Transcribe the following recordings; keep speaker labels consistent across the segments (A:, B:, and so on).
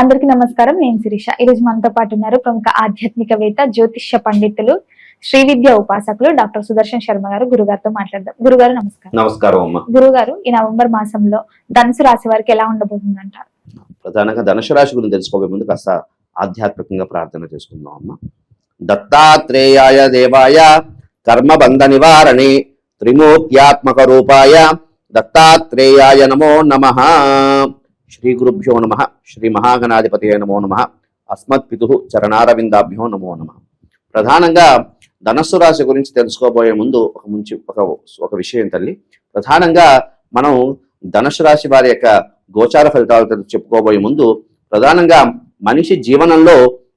A: అందరికీ నమస్కారం. నేను శిరీష. ఈ రోజు మనతో పాటు ఉన్నారు ప్రముఖ ఆధ్యాత్మికవేత్త జ్యోతిష్య పండితులు శ్రీ విద్య ఉపాసకులు డాక్టర్ సుదర్శన్ శర్మ గారు. గురుగారితో మాట్లాడదాం. గురుగారు నమస్కారం.
B: నమస్కారం అమ్మ.
A: గురుగారు ఈ నవంబర్ మాసంలో ధనుసు రాశి వారికి ఎలా ఉండబోతుందంటారు
B: ప్రధానంగా ధనుసు రాశి గురించి తెలుసుకోబోయే ముందు కాస్త ఆధ్యాత్మికంగా ప్రార్థన చేసుకుందాం అమ్మ. దత్తాత్రేయాయ దేవాయ కర్మబంధ నివారణి త్రిమూర్త్యాత్మక రూపాయ దత్తాత్రేయాయ నమో నమ. శ్రీ గురుభ్యో నమ శ్రీ మహాగణాధిపతి నమో నమ అస్మత్పితు చరణారవిందాభ్యో నమో నమ ప్రధానంగా ధనస్సు రాశి గురించి తెలుసుకోబోయే ముందు ఒక ముంచి ఒక ఒక విషయం తల్లి. ప్రధానంగా మనం ధనుసు రాశి వారి యొక్క గోచార ఫలితాలు చెప్పుకోబోయే ముందు ప్రధానంగా మనిషి జీవనంలో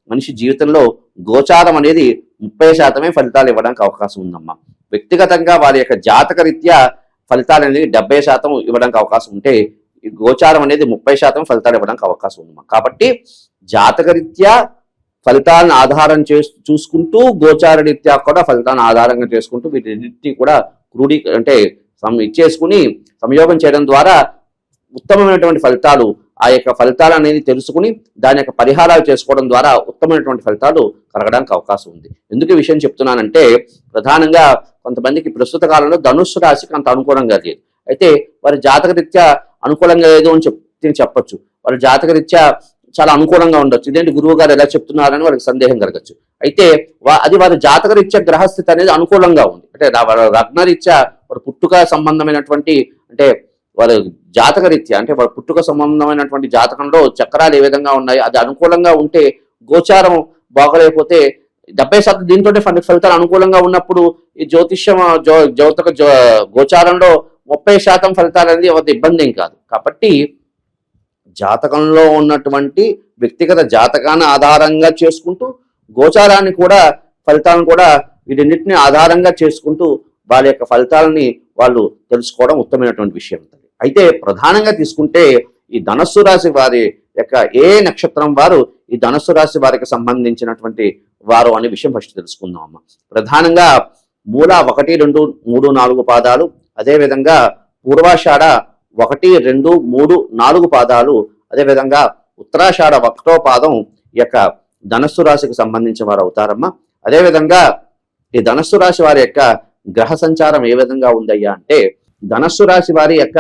B: మనిషి జీవితంలో గోచారం అనేది ముప్పై శాతమే ఫలితాలు ఇవ్వడానికి అవకాశం ఉందమ్మా. వ్యక్తిగతంగా వారి యొక్క జాతక రీత్యా ఫలితాలు అనేది డెబ్బై శాతం ఇవ్వడానికి అవకాశం ఉంటే ఈ గోచారం అనేది ముప్పై శాతం ఫలితాలు ఇవ్వడానికి అవకాశం ఉందమ్మా కాబట్టి జాతకరీత్యా ఫలితాలను ఆధారం చేస్తూ చూసుకుంటూ గోచార రీత్యా కూడా ఫలితాలను ఆధారంగా చేసుకుంటూ వీటిన్నింటినీ కూడా క్రూడీ అంటే సం- ఇచ్చేసుకుని సంయోగం చేయడం ద్వారా ఉత్తమమైనటువంటి ఫలితాలు ఆ యొక్క ఫలితాలు అనేది తెలుసుకుని దాని యొక్క పరిహారాలు చేసుకోవడం ద్వారా ఉత్తమమైనటువంటి ఫలితాలు కలగడానికి అవకాశం ఉంది. ఎందుకు విషయం చెప్తున్నానంటే ప్రధానంగా కొంతమందికి ప్రస్తుత కాలంలో ధనుస్సు రాశికి అంత అనుకూలంగా లేదు. అయితే వారి జాతక రీత్యా అనుకూలంగా లేదు అని చెప్ చెప్పచ్చు. వారి జాతక రీత్యా చాలా అనుకూలంగా ఉండొచ్చు. ఇదేంటి గురువు గారు ఎలా చెప్తున్నారని వాళ్ళకి సందేహం కలగచ్చు. అయితే వా- అది వారి జాతక రీత్యా గ్రహస్థితి అనేది అనుకూలంగా ఉంది. అంటే రా- వారి వారి పుట్టుక సంబంధమైనటువంటి అంటే వారి జాతక రీత్యా అంటే వారి పుట్టుక సంబంధమైనటువంటి జాతకంలో చక్రాలు ఏ విధంగా ఉన్నాయి అది అనుకూలంగా ఉంటే గోచారం బాగలేకపోతే డెబ్బై శాతం దీంతో ఫలితాలు అనుకూలంగా ఉన్నప్పుడు ఈ జ్యోతిష్యం జ్యో జ్యోతక గోచారంలో ముప్పై శాతం ఫలితాలు అనేది ఒక ఇబ్బంది ఏం కాదు. కాబట్టి జాతకంలో ఉన్నటువంటి వ్యక్తిగత జాతకాన్ని ఆధారంగా చేసుకుంటూ గోచారాన్ని కూడా ఫలితాలను కూడా వీటన్నిటిని ఆధారంగా చేసుకుంటూ వాళ్ళ యొక్క ఫలితాలని వాళ్ళు తెలుసుకోవడం ఉత్తమమైనటువంటి విషయం అయితే ప్రధానంగా తీసుకుంటే ఈ ధనస్సు రాశి వారి యొక్క ఏ నక్షత్రం వారు ఈ ధనస్సు రాశి వారికి సంబంధించినటువంటి వారు అనే విషయం ఫస్ట్ తెలుసుకుందాం అమ్మ ప్రధానంగా మూల ఒకటి రెండు మూడు నాలుగు పాదాలు అదేవిధంగా పూర్వాషాఢ ఒకటి రెండు మూడు నాలుగు పాదాలు అదేవిధంగా ఉత్తరాషాఢ ఒకటో పాదం యొక్క ధనస్సు రాశికి సంబంధించిన వారు అవుతారమ్మా. అదేవిధంగా ఈ ధనస్సు రాశి వారి యొక్క గ్రహ సంచారం ఏ విధంగా ఉందయ్యా అంటే ధనస్సు రాశి వారి యొక్క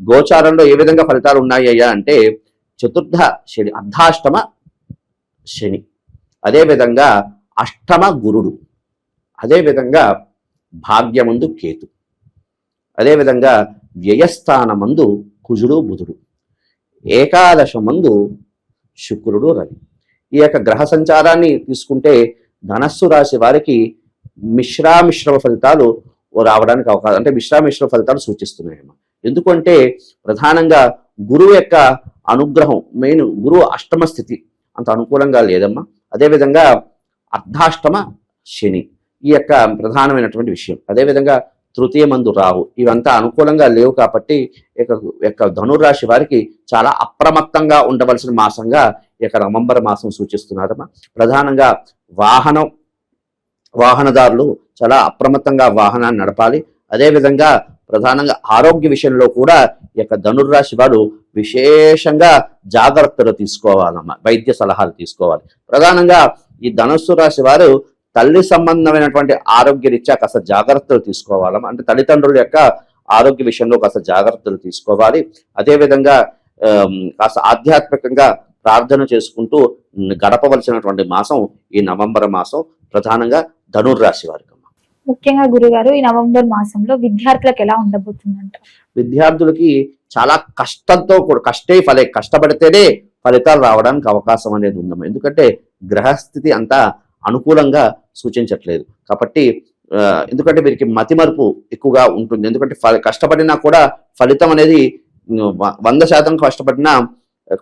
B: గోచారంలో ఏ విధంగా ఫలితాలు ఉన్నాయ్యా అంటే చతుర్థ శని అర్ధాష్టమ శని అదేవిధంగా అష్టమ గురుడు అదేవిధంగా భాగ్యముందు కేతు. అదేవిధంగా వ్యయస్థానమందు కుజుడు బుధుడు ఏకాదశ మందు శుక్రుడు రవి. ఈ యొక్క గ్రహ సంచారాన్ని తీసుకుంటే ధనస్సు రాశి వారికి మిశ్రామిశ్రమ ఫలితాలు రావడానికి అవకాశం అంటే మిశ్రామిశ్రమ ఫలితాలు సూచిస్తున్నాయమ్మా ఎందుకంటే ప్రధానంగా గురువు యొక్క అనుగ్రహం మెయిన్ గురువు అష్టమ స్థితి అంత అనుకూలంగా లేదమ్మా. అదేవిధంగా అర్ధాష్టమ శని ఈ యొక్క ప్రధానమైనటువంటి విషయం. అదేవిధంగా తృతీయ మందు రాహు ఇవంతా అనుకూలంగా లేవు కాబట్టి ఇక యొక్క ధనుర్రాశి వారికి చాలా అప్రమత్తంగా ఉండవలసిన మాసంగా ఇక నవంబర్ మాసం సూచిస్తున్నారమ్మా. ప్రధానంగా వాహనం వాహనదారులు చాలా అప్రమత్తంగా వాహనాన్ని నడపాలి. అదేవిధంగా ప్రధానంగా ఆరోగ్య విషయంలో కూడా ఈ యొక్క ధనుర్రాశి వారు విశేషంగా జాగ్రత్తలు తీసుకోవాలమ్మా. వైద్య సలహాలు తీసుకోవాలి. ప్రధానంగా ఈ ధనుస్సు రాశి వారు తల్లి సంబంధమైనటువంటి ఆరోగ్య రీత్యా కాస్త జాగ్రత్తలు తీసుకోవాలమ్మా అంటే తల్లిదండ్రుల యొక్క ఆరోగ్య విషయంలో కాస్త జాగ్రత్తలు తీసుకోవాలి. అదేవిధంగా కాస్త ఆధ్యాత్మికంగా ప్రార్థన చేసుకుంటూ గడపవలసినటువంటి మాసం ఈ నవంబర్ మాసం. ప్రధానంగా ధనుర్రాశి వారికి.
A: ముఖ్యంగా గురుగారు ఈ నవంబర్ మాసంలో విద్యార్థులకు ఎలా ఉండబోతుందంట?
B: విద్యార్థులకి చాలా కష్టంతో కూడా కష్టే ఫలే కష్టపడితేనే ఫలితాలు రావడానికి అవకాశం అనేది ఉందమ్మా ఎందుకంటే గ్రహస్థితి అంతా అనుకూలంగా సూచించట్లేదు. కాబట్టి ఎందుకంటే వీరికి మతిమరుపు ఎక్కువగా ఉంటుంది. ఎందుకంటే కష్టపడినా కూడా ఫలితం అనేది వంద శాతం కష్టపడినా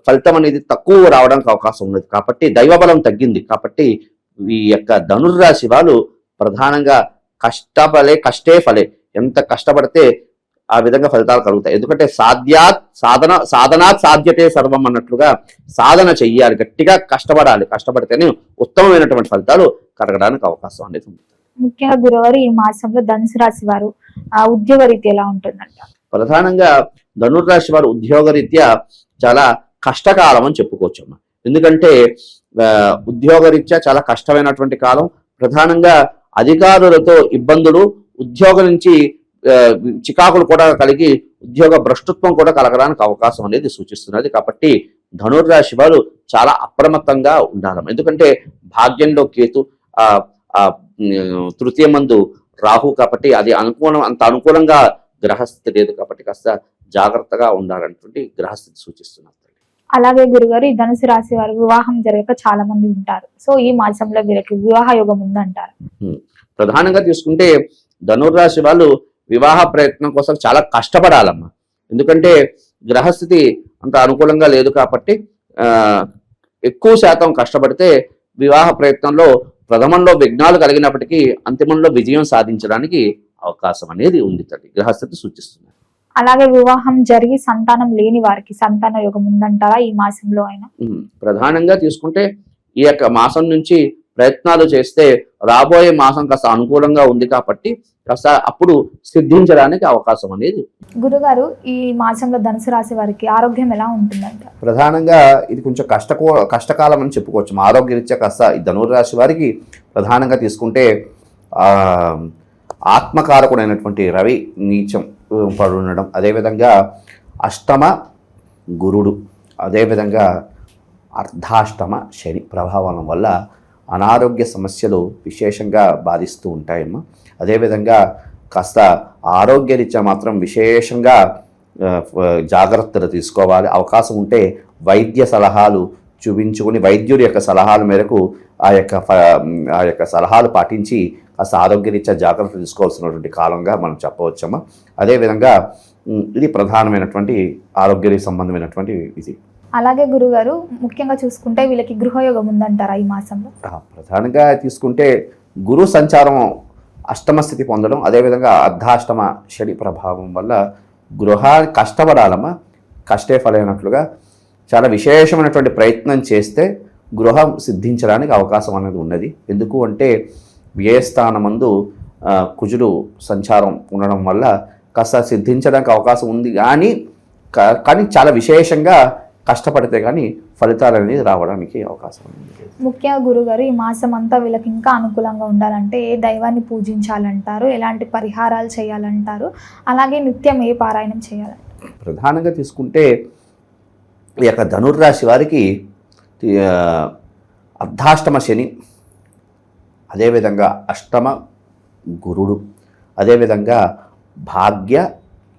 B: ఫలితం అనేది తక్కువ రావడానికి అవకాశం ఉన్నది. కాబట్టి దైవబలం తగ్గింది. కాబట్టి ఈ యొక్క ధనుర్రాశి వాళ్ళు ప్రధానంగా కష్టపలే కష్టే ఫలే. ఎంత కష్టపడితే ఆ విధంగా ఫలితాలు కలుగుతాయి. ఎందుకంటే సాధ్యాత్ సాధన సాధనాత్ సాధ్యతే సర్వం అన్నట్లుగా సాధన చెయ్యాలి. గట్టిగా కష్టపడాలి. కష్టపడితేనే ఉత్తమమైనటువంటి ఫలితాలు కలగడానికి అవకాశం అనేది ఉంది.
A: ముఖ్యంగా గురువారు ఈ మాసంలో ధనుసు రాశి వారు ఆ ఉద్యోగ రీతి ఎలా ఉంటుందంట?
B: ప్రధానంగా ధనుర్రాశి వారు ఉద్యోగ రీత్యా చాలా కష్టకాలం అని చెప్పుకోవచ్చు అమ్మా. ఎందుకంటే ఆ, ఉద్యోగరీత్యా చాలా కష్టమైనటువంటి కాలం. ప్రధానంగా అధికారులతో ఇబ్బందులు ఉద్యోగం నుంచి చికాకులు కూడా కలిగి ఉద్యోగ భ్రష్టత్వం కూడా కలగడానికి అవకాశం అనేది సూచిస్తున్నది. కాబట్టి ధనుర్రాశి వారు చాలా అప్రమత్తంగా ఉండాలి ఎందుకంటే భాగ్యంలో కేతు తృతీయ మందు రాహు కాబట్టి అది అనుకూలం అంత అనుకూలంగా గ్రహస్థితి లేదు కాబట్టి కాస్త జాగ్రత్తగా ఉండాలన్నటువంటి గ్రహస్థితి సూచిస్తున్నారు
A: అలాగే గురుగారు ఈ ధనుసు రాశి వారు వివాహం జరగక చాలా మంది ఉంటారు. సో ఈ మాసంలో వీరికి వివాహ యోగం ఉందంటారు.
B: ప్రధానంగా తీసుకుంటే ధనుర్రాశి వాళ్ళు వివాహ ప్రయత్నం కోసం చాలా కష్టపడాలమ్మా. ఎందుకంటే గ్రహస్థితి అంత అనుకూలంగా లేదు కాబట్టి ఎక్కువ శాతం కష్టపడితే వివాహ ప్రయత్నంలో ప్రథమంలో విఘ్నాలు కలిగినప్పటికీ అంతిమంలో విజయం సాధించడానికి అవకాశం అనేది ఉంది తల్లి. గ్రహస్థితి సూచిస్తుంది
A: అలాగే వివాహం జరిగి సంతానం లేని వారికి సంతాన యోగం ఉందంటారా ఈ మాసంలో అయినా?
B: ప్రధానంగా తీసుకుంటే ఈ యొక్క మాసం నుంచి ప్రయత్నాలు చేస్తే రాబోయే మాసం కాస్త అనుకూలంగా ఉంది కాబట్టి కాస్త అప్పుడు సిద్ధించడానికి అవకాశం అనేది
A: గురుగారు ఈ మాసంలో ధనుసు రాశి వారికి ఆరోగ్యం ఎలా ఉంటుందంట?
B: ప్రధానంగా ఇది కొంచెం కష్టకో కష్టకాలం అని చెప్పుకోవచ్చు. మా ఆరోగ్యరీత్యా కాస్త ఈ ధనుర్రాశి వారికి ప్రధానంగా తీసుకుంటే ఆత్మకారకుడైనటువంటి రవి నీచం ఉ, పడి ఉండడం అదేవిధంగా అష్టమ గురుడు. అదేవిధంగా అర్ధాష్టమ శని ప్రభావం వల్ల అనారోగ్య సమస్యలు విశేషంగా బాధిస్తూ ఉంటాయమ్మా. అదేవిధంగా కాస్త ఆరోగ్యరీత్యా మాత్రం విశేషంగా జాగ్రత్తలు తీసుకోవాలి. అవకాశం ఉంటే వైద్య సలహాలు చూపించుకుని వైద్యుడి యొక్క సలహాల మేరకు ఆ యొక్క ఆ యొక్క సలహాలు పాటించి కాస్త ఆరోగ్యరీత్యా జాగ్రత్త తీసుకోవాల్సినటువంటి కాలంగా మనం చెప్పవచ్చమ్మా. అదేవిధంగా ఇది ప్రధానమైనటువంటి ఆరోగ్య సంబంధమైనటువంటి ఇది.
A: అలాగే గురుగారు ముఖ్యంగా చూసుకుంటే వీళ్ళకి గృహయోగం ఉందంటారా ఈ మాసంలో?
B: ప్రధానంగా తీసుకుంటే గురు సంచారం అష్టమ స్థితి పొందడం అదేవిధంగా అర్ధాష్టమ శని ప్రభావం వల్ల గృహ కష్టపడాలమ్మా కష్టే ఫలైనట్లుగా చాలా విశేషమైనటువంటి ప్రయత్నం చేస్తే గృహం సిద్ధించడానికి అవకాశం అనేది ఉన్నది. ఎందుకు అంటే వ్యయస్థానమందు కుజుడు సంచారం ఉండడం వల్ల కాస్త సిద్ధించడానికి అవకాశం ఉంది. కానీ కా- కానీ చాలా విశేషంగా కష్టపడితే కానీ ఫలితాలు అనేది రావడానికి అవకాశం ఉంది.
A: ముఖ్యంగా గురుగారు ఈ మాసం అంతా వీళ్ళకి ఇంకా అనుకూలంగా ఉండాలంటే ఏ దైవాన్ని పూజించాలంటారు? ఎలాంటి పరిహారాలు చేయాలంటారు? అలాగే నిత్యం ఏ పారాయణం చేయాలంటారు?
B: ప్రధానంగా తీసుకుంటే ఈ యొక్క ధనుర్రాశి వారికి అర్ధాష్టమ శని అదేవిధంగా అష్టమ గురుడు అదేవిధంగా భాగ్య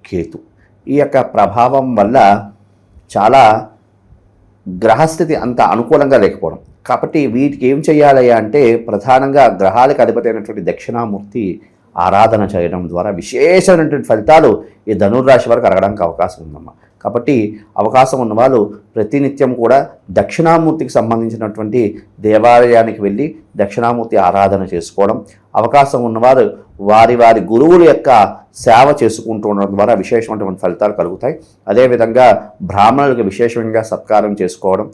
B: కేతు. ఈ యొక్క ప్రభావం వల్ల చాలా గ్రహస్థితి అంత అనుకూలంగా లేకపోవడం. కాబట్టి వీటికి ఏం చేయాలి అంటే ప్రధానంగా గ్రహాలకు అధిపతి అయినటువంటి దక్షిణామూర్తి ఆరాధన చేయడం ద్వారా విశేషమైనటువంటి ఫలితాలు ఈ ధనుర్రాశి వరకు అరగడానికి అవకాశం ఉందమ్మా. కాబట్టి అవకాశం ఉన్నవాళ్ళు ప్రతినిత్యం కూడా దక్షిణామూర్తికి సంబంధించినటువంటి దేవాలయానికి వెళ్ళి దక్షిణామూర్తి ఆరాధన చేసుకోవడం అవకాశం ఉన్నవారు వారి వారి గురువుల యొక్క సేవ చేసుకుంటూ ఉండడం ద్వారా విశేషమైనటువంటి ఫలితాలు కలుగుతాయి. అదేవిధంగా బ్రాహ్మణులకు విశేషంగా సత్కారం చేసుకోవడం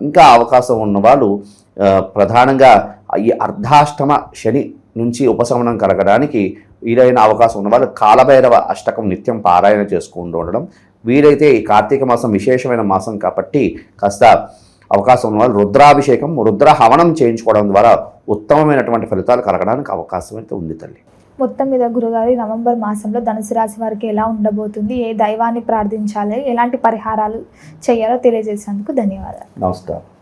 B: ఇంకా అవకాశం ఉన్నవాళ్ళు ప్రధానంగా ఈ అర్ధాష్టమ శని నుంచి ఉపశమనం కలగడానికి వీలైన అవకాశం ఉన్న వాళ్ళు కాలభైరవ అష్టకం నిత్యం పారాయణ చేసుకుంటూ ఉండడం వీలైతే ఈ కార్తీక మాసం విశేషమైన మాసం కాబట్టి కాస్త అవకాశం ఉన్న వాళ్ళు రుద్రాభిషేకం రుద్ర హవనం చేయించుకోవడం ద్వారా ఉత్తమమైనటువంటి ఫలితాలు కలగడానికి అవకాశం అయితే ఉంది తల్లి.
A: మొత్తం మీద గురుగారు నవంబర్ మాసంలో ధనుసు రాశి వారికి ఎలా ఉండబోతుంది ఏ దైవాన్ని ప్రార్థించాలి ఎలాంటి పరిహారాలు చేయాలో తెలియజేసినందుకు ధన్యవాదాలు.
B: నమస్కారం.